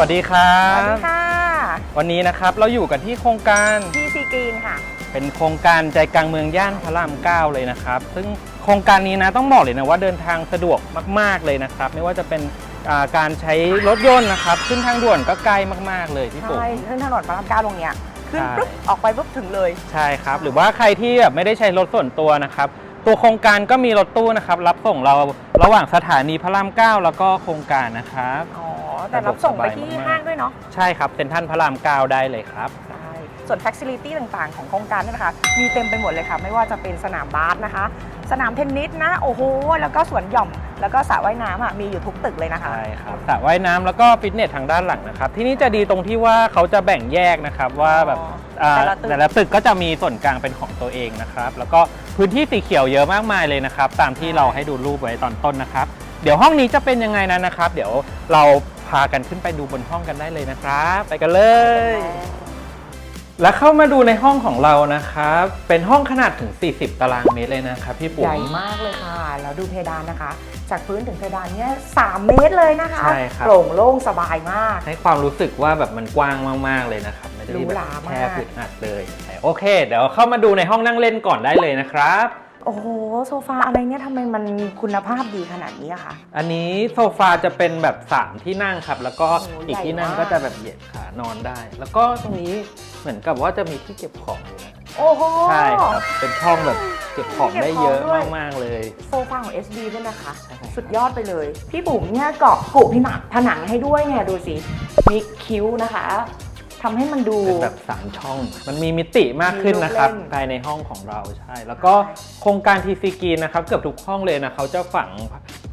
วัสดีครัสวัสบ ดีค่ะวันนี้นะครับเราอยู่กันที่โครงการพีซีกรีนค่ะ เป็นโครงการใจกลางเมืองย่านพระรามเก้าเลยนะครับ ซึ่งโครงการนี้นะต้องบอกเลยนะว่าเดินทางสะดวกมาก ๆเลยนะครับ ไม่ว่าจะเป็นอ่าการใช้รถยนต์นะครับ ขึ้นทางด่วนก็ใกล้มาก ๆเลยพี่ปุ๋มใช่ขึ้นถนนพระรามเก้าตรงเนี้ย ขึ้นใช่ ปุ๊บ ออกไปปุ๊บถึงเลย ใช่ครับ หรือว่าใครที่แบบไม่ได้ใช้รถส่วนตัวนะครับ ตัวโครงการก็มีรถตู้นะครับ รับส่งเราระหว่างสถานีพระรามเก้าแล้วก็โครงการนะครับ อ๋อ แต่รับส่งไปที่สะดวกสบายมากห้างด้วยเนาะใช่ครับเซ็นทรัลพระรามเก้าได้เลยครับใช่ส่วนฟ a ซิลิตี้ต่างๆ ของโครงการเนี่ยนะคะ มีเต็มไปหมดเลยค่ะ ไม่ว่าจะเป็นสนามบาสนะคะ สนามเทนนิสนะ โอ้โห แล้วก็สวนหย่อม แล้วก็สระว่ายน้ำอะ มีอยู่ทุกตึกเลยนะคะ ใช่ครับ สระว่ายน้ำแล้วก็ฟิตเนสทางด้านหลังนะครับ ที่นี่จะดีตรงที่ว่าเขาจะแบ่งแยกนะครับว่าแบบอ๋ออ่าแต่ละตึกแต่ละตึกก็จะมีส่วนกลางเป็นของตัวเองนะครับ แล้วก็พื้นที่สีเขียวเยอะมากมายเลยนะครับ ตามที่เราให้ดูรูปไว้ตอนต้นนะครับ เดี๋ยวห้องนี้จะเป็นยังไงนั้นนะครับ เดี๋ยวเรา พากันขึ้นไปดูบนห้องกันได้เลยนะครับ ไปกันเลย แล้วเข้ามาดูในห้องของเรานะครับ เป็นห้องขนาดถึง 40 ตารางเมตรเลยนะครับพี่ปุ๋ใหญ่ม มากเลยค่ะ แล้วดูเพดานนะคะ จากพื้นถึงเพดานเนี่ย3เมตรเลยนะคะ ใช่ครับ โปร่งโล่งสบายมาก ให้ความรู้สึกว่าแบบมันกว้างมากๆเลยนะครับ ไม่ได้หรูแบหบรามากแค่อึดอัดเลย โอเค เดี๋ยวเข้ามาดูในห้องนั่งเล่นก่อนได้เลยนะครับ โอ้โหโซฟาอะไรเนี่ยทำไมมันคุณภาพดีขนาดนี้อะคะ อันนี้โซฟาจะเป็นแบบ 3 ที่นั่งครับ แล้วก็โอ้อีกที่นั่งใหญ่มาก ก็จะแบบเหยียดขานอนได้ แล้วก็ตรงนี้เหมือนกับว่าจะมีที่เก็บของอยู่นะโอ้โห ใช่ครับเป็นช่องแบบเก็บของได้เยอะเก็บของด้วย มากๆเลย โซฟาของ SD ด้วยนะคะ ใช่ครับ สุดยอดไปเลย พี่บุ๋มเนี่ยเกาะกุผนังผนังให้ด้วยเนี่ยดูสิ มีคิ้วนะคะ ทำให้มันดู เป็นแบบสามช่อง มันมีมิติมากขึ้นนะครับ มีลูกเล่นภายในห้องของเราใช่ แล้วก็โครงการทีซีกีนะครับ เกือบทุกห้องเลยนะเขาจะฝัง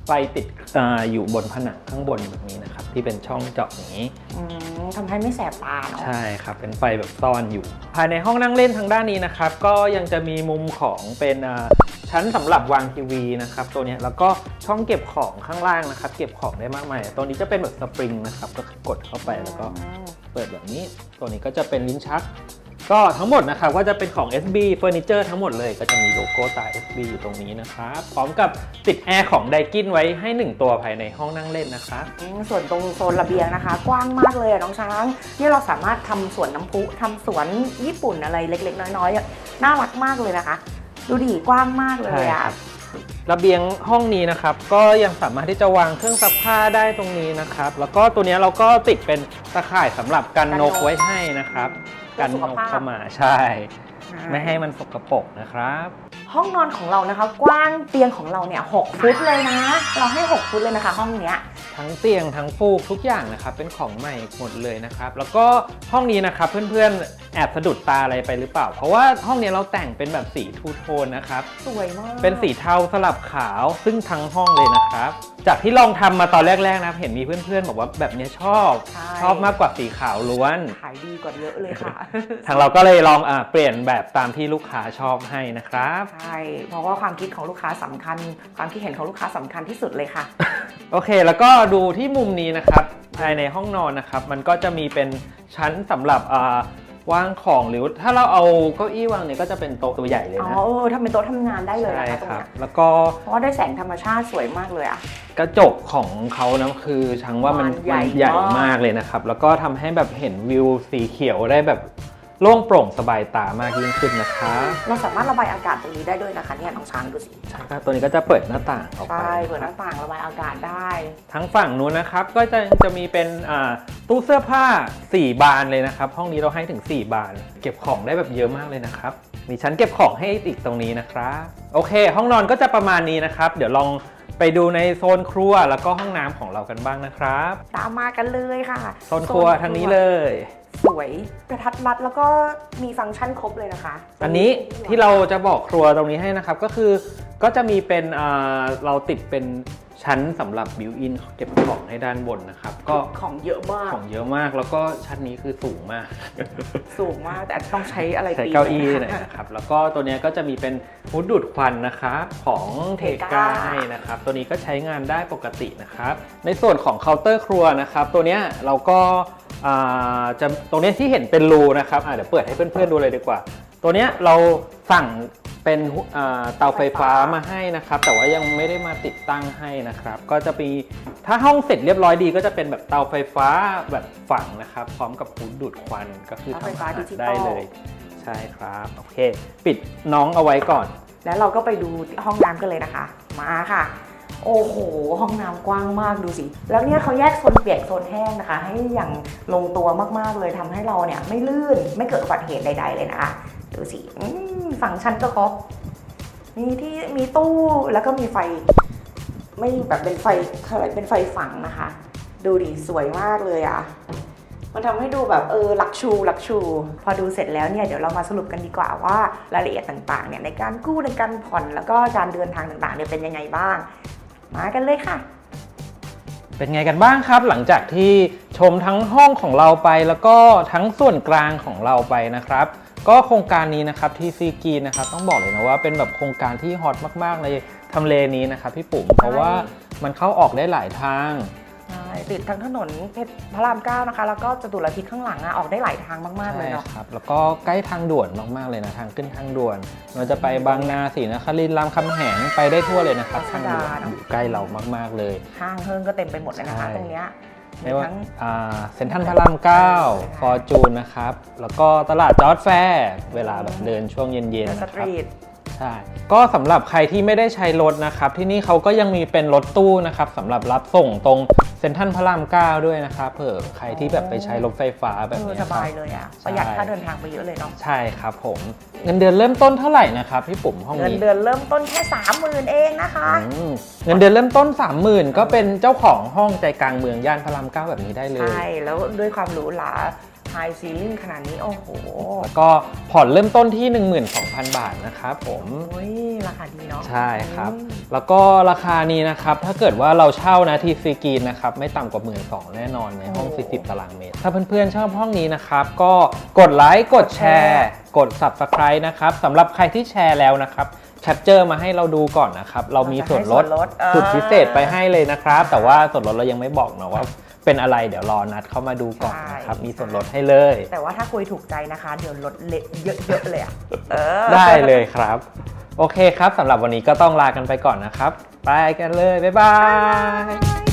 ไฟติดอาอยู่บนผนังข้างบนแบบนี้นะครับ ที่เป็นช่องเจาะอย่างนี้ อืมทำให้ไม่แสบตาเนาะ ใช่ครับ เป็นไฟแบบซ่อนอยู่ ภายในห้องนั่งเล่นทางด้านนี้นะครับ ก็ยังจะมีมุมของเป็นอ่าชั้นสำหรับวางทีวีนะครับ ตัวเนี้ยแล้วก็ช่องเก็บของข้างล่างนะครับ เก็บของได้มากมาย ตัวนี้จะเป็นแบบสปริงนะครับ ก็คือกดเข้าไปแล้วก็อืมเปิดแบบนี้ ตัวนี้ก็จะเป็นลิ้นชัก ก็ทั้งหมดนะครับก็จะเป็นของ SB เฟอร์นิเจอร์ทั้งหมดเลยก็จะมีโลโก้ตา SB อยู่ตรงนี้นะครับพร้อมกับติดแอร์ของไดกินไว้ให้ 1 ตัวภายในห้องนั่งเล่นนะครับอืมส่วนตรงโซนระเบียงนะคะ กว้างมากเลยอะน้องช้างเนี่ยเราสามารถทำสวนน้ำพุทำสวนญี่ปุ่นอะไรเล็กๆ น้อยๆอะน่ารักมากเลยนะคะ ดูดิกว้างมากเลยใช่คอะรับ ระเบียงห้องนี้นะครับ ก็ยังสามารถที่จะวางเครื่องซักผ้าได้ตรงนี้นะครับ แล้วก็ตัวเนี้ยเราก็ติดเป็นตะข่ายสำหรับกันนกไว้ให้นะครับ กันนกเข้ามาใช่ ไม่ให้มันสกปรกนะครับ ห้องนอนของเรานะคะ กว้างเตียงของเราเนี่ย6ฟุตเลยนะ เราให้ 6 ฟุตเลยนะคะ ห้องเนี้ย ทั้งเตียงทั้งฟูกทุกอย่างนะครับ เป็นของใหม่หมดเลยนะครับ แล้วก็ห้องนี้นะครับเพื่อนๆ แอบสะดุดตาอะไรไปหรือเปล่า เพราะว่าห้องนี้เราแต่งเป็นแบบสีทูโทนนะครับ สวยมาก เป็นสีเทาสลับขาวซึ่งทั้งห้องเลยนะครับ จากที่ลองทำมาตอนแรกๆนะครับเห็นมีเพื่อนๆบอกว่าแบบเนี้ยชอบใช่ ชอบมากกว่าสีขาวล้วน ขายดีกว่าเยอะเลยค่ะ ทางเราก็เลยลองอาเปลี่ยนแบบตามที่ลูกค้าชอบให้นะครับ ใช่ เพราะว่าความคิดของลูกค้าสำคัญ ความคิดเห็นของลูกค้าสำคัญที่สุดเลยค่ะ โอเค แล้วก็ดูที่มุมนี้นะครับภายในห้องนอนนะครับ มันก็จะมีเป็นชั้นสำหรับอ่า วางของหรือถ้าเราเอาเก้าอี้วางเนี่ยก็จะเป็นโต๊ะตัวใหญ่เลยอ๋อนะ เออทำเป็นโต๊ะทำงานได้เลยใช่นะคะตรงครับ เนี้ยแล้วก็เพราะว่าได้แสงธรรมชาติสวยมากเลยอะ กระจกของเขานะคือชังว่ามันมันใหญ่มันใหญ่มาก มากเลยนะครับ แล้วก็ทำให้แบบเห็นวิวสีเขียวได้แบบ โล่งโปร่งสบายตามากยิ่งขึ้นนะครับเราสามารถระบายอากาศตรงนี้ได้ด้วยนะคะเนี่ยน้องช้างดูสิใช่ครับตัวนี้ก็จะเปิดหน้าต่างออกไปใช่เปิดหน้าต่างระบายอากาศได้ ทั้งฝั่งนู้นนะครับก็จะจะมีเป็นอ่าตู้เสื้อผ้า 4 บานเลยนะครับห้องนี้เราให้ถึง 4 บาน เก็บของได้แบบเยอะมากเลยนะครับมีชั้นเก็บของให้อีกตรงนี้นะครับโอเค ห้องนอนก็จะประมาณนี้นะครับ เดี๋ยวลองไปดูในโซนครัวแล้วก็ห้องน้ำของเรากันบ้างนะครับ ตามมากันเลยค่ะ โซนครัวทางนี้เลย สวยกระทัดรัดแล้วก็มีฟังก์ชันครบเลยนะคะอันนี้ที่เราจะบอกครัวตรงนี้ให้นะครับก็คือก็จะมีเป็นอ่าเราติดเป็นชั้นสำหรับบิวอินเก็บของให้ด้านบนนะครับ ก็ของเยอะมากของเยอะมากแล้วก็ชั้นนี้คือสูงมาก สูงมากแต่อาจจะต้องใช้อะไรใช้ปีนเก้าอี้หหน่น่ออยยนะครับ แล้วก็ตัวเนี้ยก็จะมีเป็นฮูดดูดควันนะครับของเทกา Tega ให้นะครับ ตัวนี้ก็ใช้งานได้ปกตินะครับ ในส่วนของเคาน์เตอร์ครัวนะครับ ตัวเนี้ยเราก็อ่า จะตรงเนี้ยที่เห็นเป็นรูนะครับอะเดี๋ยวเปิดให้เพื่อนๆดูเลยดีกว่า ตัวเนี้ยเราสั่งเป็นอ่าเตาไฟฟ้ามาให้นะครับ แต่ว่ายังไม่ได้มาติดตั้งให้นะครับ ก็จะมีถ้าห้องเสร็จเรียบร้อยดี ก็จะเป็นแบบเตาไฟฟ้าแบบฝังนะครับ พร้อมกับฮูดดูดควันก็คือเตาไฟทำอาฟ้าหารดิจิตอลได้เลย ใช่ครับโอเค ปิดน้องเอาไว้ก่อน แล้วเราก็ไปดูห้องน้ำกันเลยนะคะ มาค่ะ โอ้โห ห้องน้ำกว้างมากดูสิ แล้วเนี่ยเขาแยกโซนเปียกโซนแห้งนะคะ ให้อย่างลงตัวมากๆเลยทำให้เราเนี่ยไม่ลื่นไม่เกิดอุบัติเหตุใด ๆ เลยนะคะ ดูสิฝั่งชั้นก็ครบมีที่มีตู้แล้วก็มีไฟ ไม่แบบเป็นไฟอะไรเป็นไฟฝังนะคะ ดูดิสวยมากเลยอะมันทำให้ดูแบบเออหลักชูหลักชู พอดูเสร็จแล้วเนี่ยเดี๋ยวเรามาสรุปกันดีกว่าว่ารายละเอียดต่างๆเนี่ยในการกู้ในการผ่อนแล้วก็การเดินทางต่างๆเนี่ยเป็นยังไงบ้าง มากันเลยค่ะ เป็นไงกันบ้างครับ หลังจากที่ชมทั้งห้องของเราไปแล้วก็ทั้งส่วนกลางของเราไปนะครับ ก็โครงการนี้นะครับที่ซีกีนะครับต้องบอกเลยนะว่าเป็นแบบโครงการที่ฮอตมากๆในทำเลนี้นะครับพี่ปุ๋มเพราะว่ามันเข้าออกได้หลายทาง ติดทั้งถนนเพชรพระรามเก้านะคะ แล้วก็จตุรทิศข้างหลังอะออกได้หลายทางมากๆเลยเนาะ ใช่ครับ แล้วก็ใกล้ทางด่วนมากๆเลยนะ ทางขึ้นทางด่วน เราจะไปบางนาศรีนครินทร์รามคำแหงไปได้ทั่วเลยนะครับรัชทางดาด่วนเนอะอยู่ใกล้เรามากๆเลย ห้างเฮิงก็เต็มไปหมดเลยนะคะ ใช่ ตรงเนี้ยมีไม่ว่าทั้ง เซ็นทรัลพระรามเก้าฟอร์จูนนะครับ แล้วก็ตลาดจอร์ดแฟร์ เวลาแบบเดินช่วงเย็นเดๆอะสนะคตรับ รีท ใช่ก็สำหรับใครที่ไม่ได้ใช้รถนะครับ ที่นี่เขาก็ยังมีเป็นรถตู้นะครับสำหรับรับส่งตรงเซ็นทรัลพระรามเก้าด้วยนะครับเผื่อใครที่แบบไปใช้รถไฟฟ้าแบบเออนี้สครับายเลยอะใช่ประหยัดค่าเดินทางไปเยอะเลยเนาะใช่ครับผมเงินเดือนเริ่มต้นเท่าไหร่นะครับพี่ปุ๋มห้องเงินนี้เดือนเริ่มต้นแค่สามหมื่นเองนะคะอืมเงินเดือนเริ่มต้น30,000ก็เป็นเจ้าของห้องใจกลางเมืองย่านพระรามเก้าแบบนี้ได้เลยใช่แล้วด้วยความหรูหรา ไฮซีลิ่งขนาดนี้ โอ้โหแล้วก็ผ่อนเริ่มต้นที่ 12,000 บาทนะครับผมโอ้ยราคาดีเนาะใช่ครับอืมแล้วก็ราคานี้นะครับ ถ้าเกิดว่าเราเช่านะทีซีกีนนะครับ ไม่ต่ำกว่า 1 2ื่นแน่นอนในห้อง 40 ตารางเมตร ถ้าเพื่อนๆชอบห้องนี้นะครับ ก็กดไลค์กดแชร์ กด Subscribe นะครับสำหรับใครที่แชร์แล้วนะครับ แคปเจอร์มาให้เราดูก่อนนะครับ เรามีส่วนลดเราจะให้ส่วนลดเออ สุดพิเศษไปให้เลยนะครับ แต่ว่าส่วนลดเรายังไม่บอกนะว่า เป็นอะไรเดี๋ยวรอนัดเข้ามาดูก่อนนะครับใช่มีส่วนลดให้เลย แต่ว่าถ้าคุยถูกใจนะคะ เดี๋ยวลดเละเยอะๆเลยอะเออ ได้เลยครับ โอเคครับสำหรับวันนี้ก็ต้องลากันไปก่อนนะครับ ไปกันเลย บ๊ายบาย Bye.